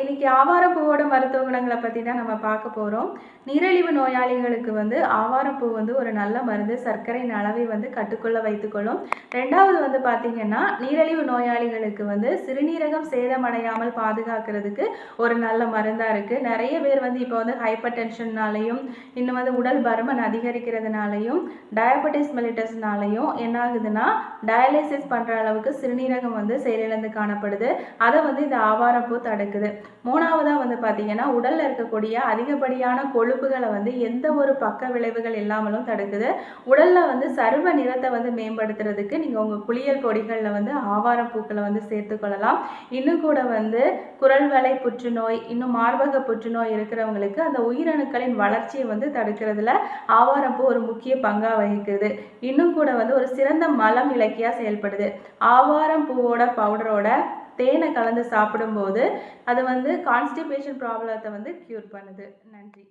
இன்னைக்கு ஆவாரப்பூவோட மருத்துவ குணங்களை பற்றி தான் நம்ம பார்க்க போகிறோம் நீரிழிவு நோயாளிகளுக்கு வந்து ஆவாரப்பூ வந்து ஒரு நல்ல மருந்து சர்க்கரையின் அளவை வந்து கட்டுக்குள்ள வைத்துக்கொள்ளும். ரெண்டாவது வந்து பார்த்திங்கன்னா நீரிழிவு நோயாளிகளுக்கு வந்து சிறுநீரகம் சேதமடையாமல் பாதுகாக்கிறதுக்கு ஒரு நல்ல மருந்தாக இருக்குது நிறைய பேர் வந்து இப்போ வந்து ஹைப்பர் டென்ஷன்னாலையும் இன்னும் வந்து உடல் பருமன் அதிகரிக்கிறதுனாலையும் டயபெட்டிஸ் மெலிட்டஸ்னாலையும் என்ன ஆகுதுன்னா டயாலிசிஸ் பண்ணுற அளவுக்கு சிறுநீரகம் வந்து செயலிழந்து காணப்படுது. அதை வந்து இந்த ஆவாரப்பூ தடுக்குது. மூணாவதாக வந்து பார்த்தீங்கன்னா உடலில் இருக்கக்கூடிய அதிகப்படியான கொழுப்புகளை வந்து எந்த ஒரு பக்க விளைவுகள் இல்லாமலும் தடுக்குது. உடலில் வந்து சரும நிறத்தை வந்து மேம்படுத்துறதுக்கு நீங்கள் உங்கள் குளியல் பொடிகளில் வந்து ஆவாரப்பூக்களை வந்து சேர்த்துக்கொள்ளலாம் இன்னும் கூட வந்து குரல் வலை புற்றுநோய் இன்னும் மார்பக புற்றுநோய் இருக்கிறவங்களுக்கு அந்த உயிரணுக்களின் வளர்ச்சியை வந்து தடுக்கிறதுல ஆவாரப்பூ ஒரு முக்கிய பங்காக வகிக்குது. இன்னும் கூட வந்து ஒரு சிறந்த மலம் இலக்கியாக செயல்படுது. ஆவாரம் பூவோட பவுடரோட தேனை கலந்து சாப்பிடும்போது அது வந்து கான்ஸ்டிபேஷன் ப்ராப்ளத்தை வந்து க்யூர் பண்ணுது. நன்றி.